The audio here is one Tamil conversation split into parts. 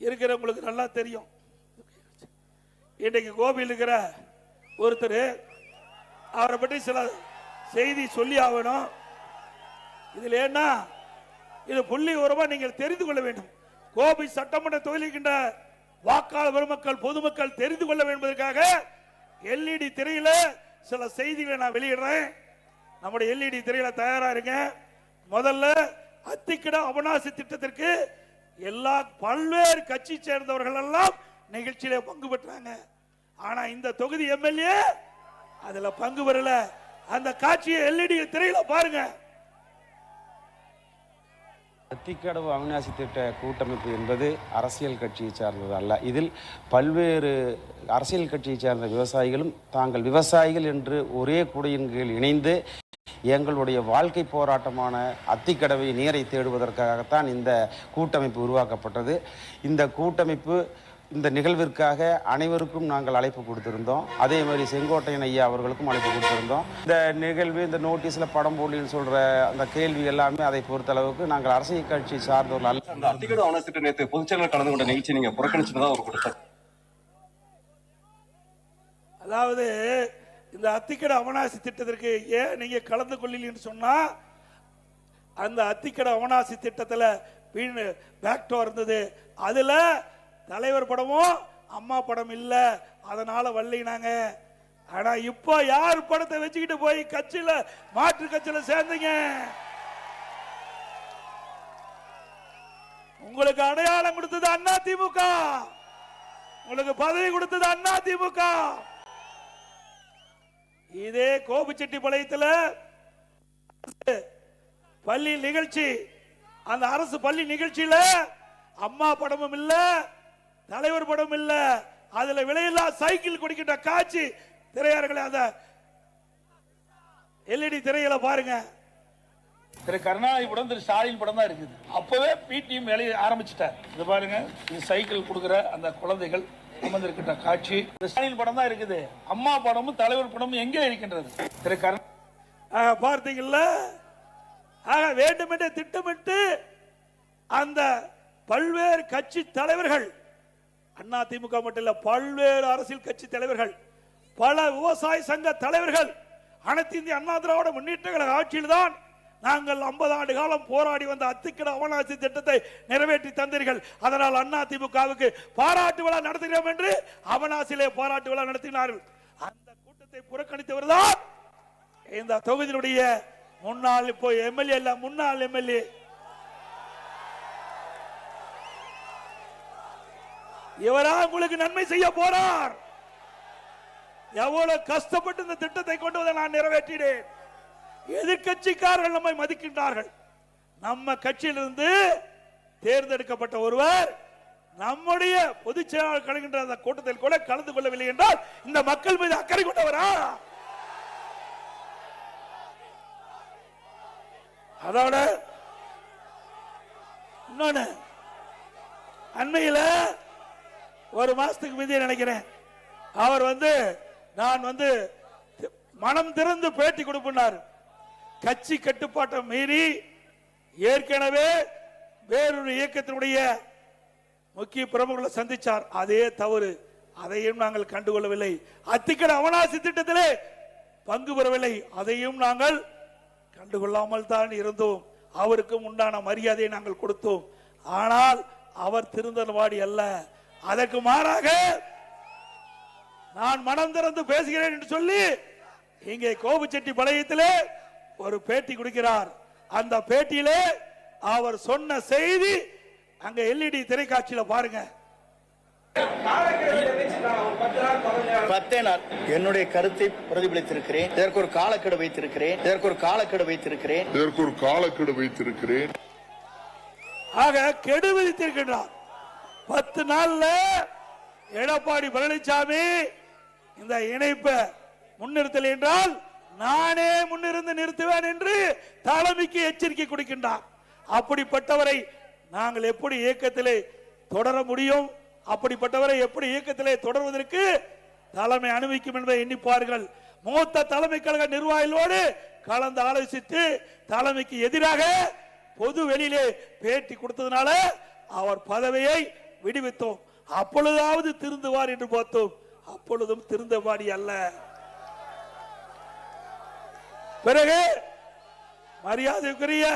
இருக்கிறவங்களுக்கு நல்லா தெரியும். இன்றைக்கு கோபியில் இருக்கிற ஒருத்தர் அவரை பற்றி சில செய்தி சொல்லி ஆகணும். இதில் என்ன இது புள்ளி உரமா நீங்கள் தெரிந்து கொள்ள வேண்டும். கோபி சட்டமன்ற தொகுதிக்கின்ற வாக்காளர் பெருமக்கள் பொதுமக்கள் தெரிந்து கொள்ள வேண்டும் என்பதற்காக எல்இடி திரையில சில செய்திகளை நான் வெளியிடுறேன். நம்முடைய எல்இடி திரையில தயாரா இருங்க. முதல்ல அத்திக்கிட அவனாசி திட்டத்திற்கு எல்லா பல்வேறு கட்சி சேர்ந்தவர்கள் எல்லாம் நிகழ்ச்சியில பங்கு பெற்றாங்க. ஆனா இந்த தொகுதி எம்எல்ஏ அதுல பங்கு பெறல. அந்த காட்சியை எல்இடி திரையில பாருங்க. அத்திக்கடவு அவிநாசி திட்ட கூட்டமைப்பு என்பது அரசியல் கட்சியை சார்ந்தது அல்ல. இதில் பல்வேறு அரசியல் கட்சியை சார்ந்த விவசாயிகளும் தாங்கள் விவசாயிகள் என்று ஒரே குடையின் கீழ் இணைந்து எங்களுடைய வாழ்க்கை போராட்டமான அத்திக்கடவை நீரை தேடுவதற்காகத்தான் இந்த கூட்டமைப்பு உருவாக்கப்பட்டது. இந்த கூட்டமைப்பு இந்த நிகழ்விற்காக அனைவருக்கும் நாங்கள் அழைப்பு கொடுத்திருந்தோம். அதே மாதிரி செங்கோட்டையன் ஐயா அவர்களுக்கும் அழைப்பு கொடுத்திருந்தோம். இந்த நிகழ்வு இந்த நோட்டீஸில் படம் போடலின்னு சொல்கிற அந்த கேள்வி எல்லாமே அதை பொறுத்தளவுக்கு நாங்கள் அரசியல் கட்சி சார்ந்தவர்கள் அல்ல அந்த அத்திக்கடு அவனத்திட்ட நேற்று பொதுச்செயலாளர் கலந்து கொண்ட நிகழ்ச்சி நீங்க புறக்கணிச்சுதான் ஒரு குற்றச்சாட்டு அதாவது இந்த அத்திக்கடை அவனாசி திட்டத்திற்கு ஏன் நீங்க கலந்து கொள்ளலன்னு சொன்னா அந்த அத்திக்கடை அவனாசி திட்டத்தில் வீண் பேக்டோ இருந்தது. அதில் தலைவர் படமும் அம்மா படம் இல்லை. அதனால வள்ளினாங்க ஆனா இப்போ யார் படத்தை வச்சுக்கிட்டு போய் கட்சியில் மாற்று கட்சியில் சேர்ந்தீங்க? உங்களுக்கு அடையாளம் கொடுத்தது அண்ணா திமுக. உங்களுக்கு பதவி கொடுத்தது அண்ணா திமுக. இதே கோபிச்செட்டிப்பாளையத்துல பள்ளி நிகழ்ச்சி அந்த அரசு பள்ளி நிகழ்ச்சியில அம்மா படமும் இல்ல தலைவர் படம் இல்ல. அதுல விலையில்லா சைக்கிள் குடிக்கின்ற காட்சி திரையாளர்களே அந்த எல்இடி திரையில பாருங்க. திரு கருணாநிதி படம் திரு ஸ்டாலின் படம் தான் இருக்குது. அப்பவே பிடிஎம் வேலையை ஆரம்பிச்சிட்டார். இது பாருங்க இது சைக்கிள் கொடுக்குற அந்த குழந்தைகள். அமர்ந்திருக்கின்ற காட்சி. ஸ்டாலின் படம் தான் இருக்குது. அம்மா படமும் தலைவர் படமும் எங்கே இருக்கின்றது? திரு கருணா ஆக, பார்த்தீங்கல்ல? ஆக வேண்டுமென்றே திட்டமிட்டு அந்த பல்வேறு கட்சி தலைவர்கள் அண்ணா திமுக மட்டும் இல்ல பல்வேறு அரசியல் கட்சி தலைவர்கள் பல விவசாய சங்க தலைவர்கள் அனைத்து இந்திய அண்ணா திராவிட முன்னேற்ற கழக ஆட்சியில் தான் நாங்கள் 50 ஆண்டு காலம் போராடி வந்த அத்திக்கட அவனாசி திட்டத்தை நிறைவேற்றி தந்தீர்கள். அதனால் அண்ணா திமுகவுக்கு பாராட்டு விழா நடத்துகிறோம் என்று அவனாசிலே பாராட்டு விழா நடத்தினார்கள். அந்த கூட்டத்தை புறக்கணித்தவர் தான் இந்த தொகுதியினுடைய முன்னாள் இப்போ எம்எல்ஏ இல்ல முன்னாள் எம்எல்ஏ. இவரா உங்களுக்கு நன்மை செய்ய போறார். எவ்வளவு கஷ்டப்பட்டு இந்த திட்டத்தை கொண்டு வந்து நான் நிறைவேற்றினேன். எதிர்க்கட்சிக்காரர்கள் நம்மை மதிக்கின்றார்கள். நம்ம கட்சியிலிருந்து தேர்ந்தெடுக்கப்பட்ட ஒருவர் நம்முடைய பொதுச் செயலாளர் கலகின்ற அந்த கூட்டத்தில் கூட கலந்து கொள்ளவில்லை என்றால் இந்த மக்கள் மீது அக்கறை கொண்டவரா? அதோட இன்னொன்னு அண்மையில் ஒரு மாசத்துக்கு முந்தைய நினைக்கிறேன். அவர் வந்து நான் வந்து மனம் திறந்து பேட்டி கொடுப்பினார் கட்சி கட்டுப்பாட்டை மீறி ஏற்கனவே வேறொரு இயக்கத்தினுடைய முக்கிய பிரமுகர்களை சந்திச்சார். அதே தவறு. அதையும் நாங்கள் கண்டுகொள்ளவில்லை. அத்திக்கட அவனாசி திட்டத்திலே பங்கு பெறவில்லை. அதையும் நாங்கள் கண்டுகொள்ளாமல் தான் இருந்தோம். அவருக்கும் உண்டான மரியாதையை நாங்கள் கொடுத்தோம். ஆனால் அவர் திருந்தனவாடி அல்ல. அதற்கு மாறாக நான் மனம் திறந்து பேசுகிறேன் என்று சொல்லி இங்கே கோபுச்செட்டி பழையத்திலே ஒரு பேட்டி கொடுக்கிறார். அந்த பேட்டியிலே அவர் சொன்ன செய்தி அங்க எல்இடி திரைக்காட்சியில பாருங்க. பத்தே நாள். என்னுடைய கருத்தை பிரதிபலித்திருக்கிறேன். இதற்கு ஒரு காலக்கெடு வைத்திருக்கிறேன். இதற்கு ஒரு காலக்கெடு வைத்திருக்கிறேன். இதற்கு ஒரு காலக்கெடு வைத்திருக்கிறேன். ஆக கெடு விதித்திருக்கின்றார். பத்து நாள்ல எடப்பாடி பழனிசாமி இந்த இணைப்பை முன்னிறுத்தல் என்றால் நானே முன்னிருந்து நிறுத்துவேன் என்று தலைமைக்கு எச்சரிக்கை கொடுக்கின்றார். அப்படிப்பட்டவரை நாங்கள் எப்படி இயக்கத்திலே தொடர முடியும்? அப்படிப்பட்டவரை எப்படி இயக்கத்திலே தொடர்வதற்கு தலைமை அனுமதிக்கும் என்பதை எண்ணிப்பார்கள் மூத்த தலைமை கழக நிர்வாகிகளோடு கலந்து ஆலோசித்து தலைமைக்கு எதிராக பொது வெளியிலே பேட்டி கொடுத்ததுனால அவர் பதவியை விடுவித்தோம். அப்பொழுதாவது திருந்துவார் என்று பார்த்தோம். அப்பொழுதும் திருந்தபாடி அல்ல. பிறகு மரியாதைக்குரிய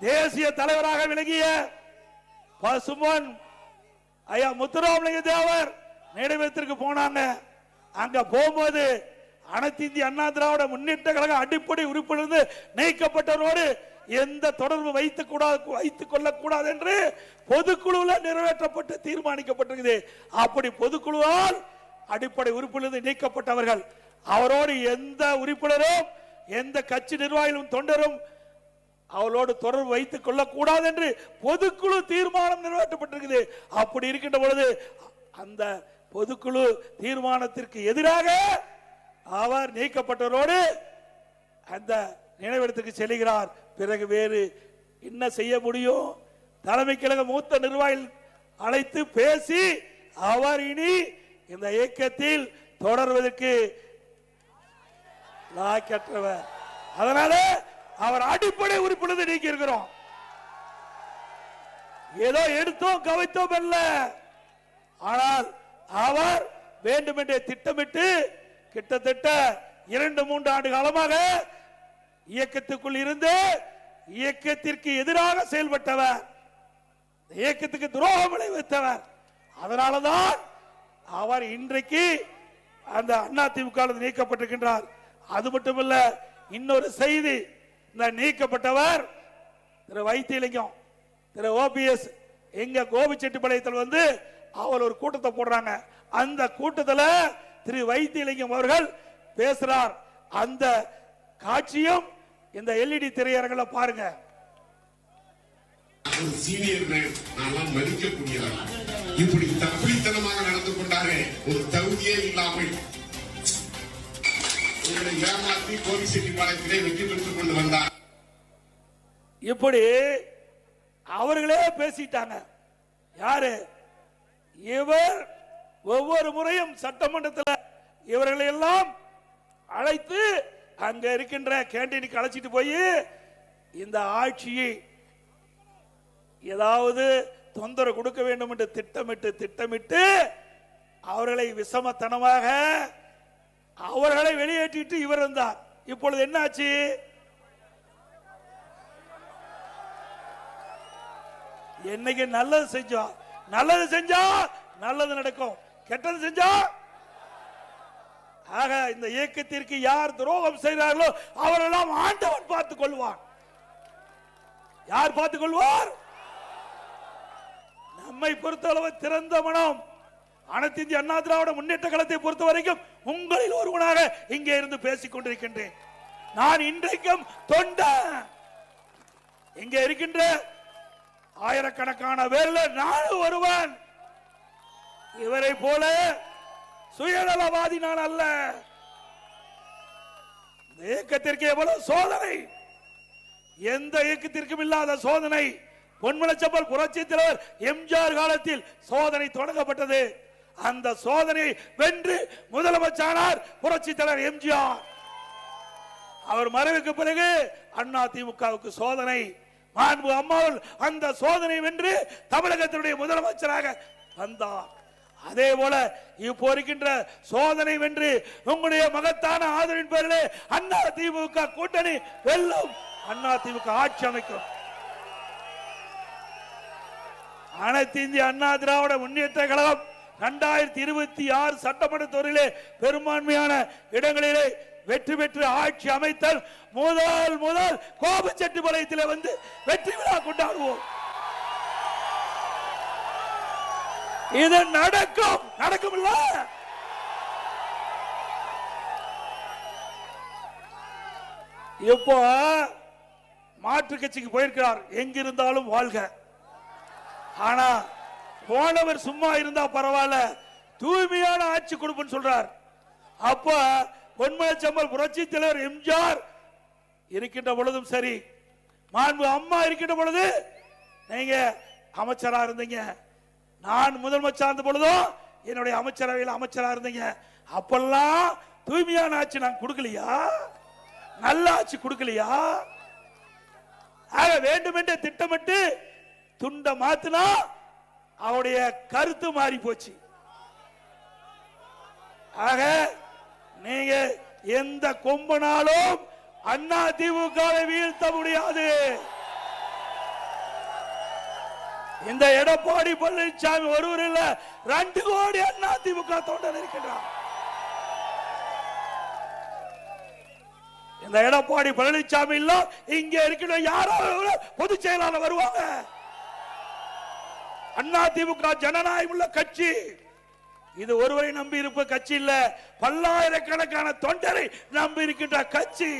தேசிய தலைவராக விளங்கிய பசுமன் ஐயா முத்துராமலிங்க தேவர் நினைவகத்திற்கு போனாங்க. அங்க போகும்போது அனைத்து இந்திய அண்ணா திராவிட முன்னேற்ற கழக அடிப்படை உறுப்பிலிருந்து நீக்கப்பட்டவரோடு எந்த தொடர்பு வைத்துக் கூடாது வைத்துக் கொள்ளக்கூடாது என்று பொதுக்குழுவில் நிறைவேற்றப்பட்டு தீர்மானிக்கப்பட்டிருக்குது. அப்படி பொதுக்குழுவால் அடிப்படை உறுப்பிலிருந்து நீக்கப்பட்டவர்கள். அவரோடு எந்த உறுப்பினரும் எந்த கட்சி நிர்வாகிகளும் தொண்டரும் அவளோடு தொடர்பு வைத்துக் கொள்ளக்கூடாது என்று பொதுக்குழு தீர்மானம் நிறைவேற்றப்பட்டிருக்குது. அப்படி இருக்கின்ற பொழுது அந்த பொதுக்குழு தீர்மானத்திற்கு எதிராக அவர் நீக்கப்பட்டவரோடு அந்த நினைவிடத்துக்கு செல்கிறார். பிறகு வேறு என்ன செய்ய முடியும்? தலைமை கழக மூத்த நிர்வாகிகள் அழைத்து பேசி அவர் இனி இந்த இயக்கத்தில் தொடர்வதற்கு லாக்கற்றவர் அதனால அவர் அடிப்படை உறுப்பினர் நீக்கி இருக்கிறோம் ஏதோ எடுத்தோம் கவித்தோம் அல்ல. ஆனால் அவர் வேண்டுமென்றே திட்டமிட்டு கிட்டத்தட்ட இரண்டு மூன்று ஆண்டு காலமாக இயக்கத்துக்குள் இருந்து இயக்கத்திற்கு எதிராக செயல்பட்டவர். இயக்கத்துக்கு துரோகம் விளைவித்தவர். அதனாலதான் அவர் இன்றைக்கு அந்த அதிமுக நீக்கப்பட்டிருக்கின்றார். அது மட்டுமல்ல இன்னொரு செய்தி. இந்த நீக்கப்பட்டவர் திரு வைத்தியலிங்கம் திரு ஓபிஎஸ் எங்க கோபிச்செட்டிப்பாளையத்தில் வந்து அவர் ஒரு கூட்டத்தை போடுறாங்க. அந்த கூட்டத்தில் திரு வைத்தியலிங்கம் அவர்கள் பேசுறார். அந்த காட்சியும் இந்த எல்இடி திரையரங்கில் பாருங்க. இப்படி தப்பித்தனமாக நடந்து கொண்டாரே ஒரு தகுதியே இல்லாமல் உங்களை ஏமாற்றி கோவிச்செட்டிப்பாளையத்திலே வெற்றி பெற்றுக் கொண்டு வந்தார். இப்படி அவர்களே பேசிட்டாங்க. யாரு? இவர் ஒவ்வொரு முறையும் சட்டமன்றத்தில் இவர்களை எல்லாம் அழைத்து அங்க இருக்கின்ற கேண்டீனுக்கு அழைச்சிட்டு போய் இந்த ஆட்சியை ஏதாவது தொந்தரவு கொடுக்க வேண்டும் என்று திட்டமிட்டு திட்டமிட்டு அவர்களை விஷமத்தனமாக அவர்களை வெளியேற்றிட்டு இவர் வந்தார். இப்பொழுது என்னாச்சு? என்னைக்கு நல்லது செஞ்சோம் நல்லது செஞ்சா நல்லது நடக்கும். கெட்டது செஞ்சா? ஆக இந்த இயக்கத்திற்கு யார் துரோகம் செய்கிறார்களோ அவரெல்லாம் ஆண்டவன் பார்த்துக் கொள்வான். யார் பார்த்துக் கொள்வார்? நம்மை பொறுத்தளவு திறந்த மனம். அனைத்து இந்திய அண்ணா திராவிட முன்னேற்ற கழகத்தை பொறுத்த வரைக்கும் உங்களில் ஒருவனாக இங்கே இருந்து பேசிக் கொண்டிருக்கின்றேன். நான் இன்றைக்கும் தொண்ட இங்கே இருக்கின்ற ஆயிரக்கணக்கான பேர்ல நானும் ஒருவன். இவரை போல சுயநலவாதி நான் அல்ல. இயக்கத்திற்கு எவ்வளவு சோதனை. எந்த இயக்கத்திற்கும் இல்லாத சோதனை. பொன்மலச்சப்பல் புரட்சி தலைவர் எம்ஜிஆர் காலத்தில் சோதனை தொடங்கப்பட்டது. அந்த சோதனை வென்று முதலமைச்சரானார் புரட்சி தலைவர் எம்ஜிஆர். அவர் மறைவுக்கு பிறகு அண்ணா திமுகவுக்கு சோதனை. மாண்பு அம்மாவில் அந்த சோதனை வென்று தமிழகத்தினுடைய முதலமைச்சராக வந்தார். அதே போல இப்போ இருக்கின்ற சோதனை வென்று உங்களுடைய மகத்தான ஆதரவின் பேரிலே அண்ணா திமுக கூட்டணி வெல்லும். அண்ணா திமுக ஆட்சி அமைக்கும். அனைத்து இந்திய அண்ணா திராவிட முன்னேற்ற கழகம் இரண்டாயிரத்தி இருபத்தி ஆறு சட்டமன்ற தொகுதியிலே பெரும்பான்மையான இடங்களிலே வெற்றி பெற்று ஆட்சி அமைத்தல் முதல் முதல் கோபச்செட்டிப்பாளையத்திலே வந்து வெற்றி விழா கொண்டாடுவோம். இது நடக்கும். நடக்கும் இல்ல இப்போ மாற்று கட்சிக்கு போயிருக்கிறார். எங்கிருந்தாலும் வாழ்க. ஆனா போனவர் சும்மா இருந்தா பரவாயில்ல. தூய்மையான ஆட்சி கொடுப்புன்னு சொல்றார். அப்ப பொன்மலச்சம்பல் புரட்சி தலைவர் எம்ஜிஆர் இருக்கின்ற பொழுதும் சரி மாண்பு அம்மா இருக்கின்ற பொழுது நீங்க அமைச்சரா இருந்தீங்க. நான் முதலமைச்சர் இருந்த பொழுதும் என்னுடைய அமைச்சரவையில் அமைச்சரா இருந்தீங்க. அப்பெல்லாம் தூய்மையான ஆட்சி நான் கொடுக்கலையா? நல்ல ஆட்சி கொடுக்கலையா? ஆக வேண்டுமென்றே திட்டமிட்டு துண்ட மாத்தினா அவனுடைய கருத்து மாறி போச்சு. ஆக நீங்க எந்த கொம்பனாலும் அண்ணா திமுக வீழ்த்த முடியாது. இந்த எடப்பாடி பழனிசாமி ஒருவர் இல்ல ரெண்டு கோடி அண்ணா திமுக தொண்டர் இருக்கின்றார். இந்த எடப்பாடி பழனிசாமி இல்ல இங்க இருக்கிற யாரோ பொதுச் செயலாளர் வருவாங்க. அண்ணா திமுக ஜனநாயகம் உள்ள கட்சி. இது ஒருவரை நம்பி இருப்ப கட்சி இல்ல. பல்லாயிரக்கணக்கான தொண்டரை நம்பி இருக்கின்ற கட்சி.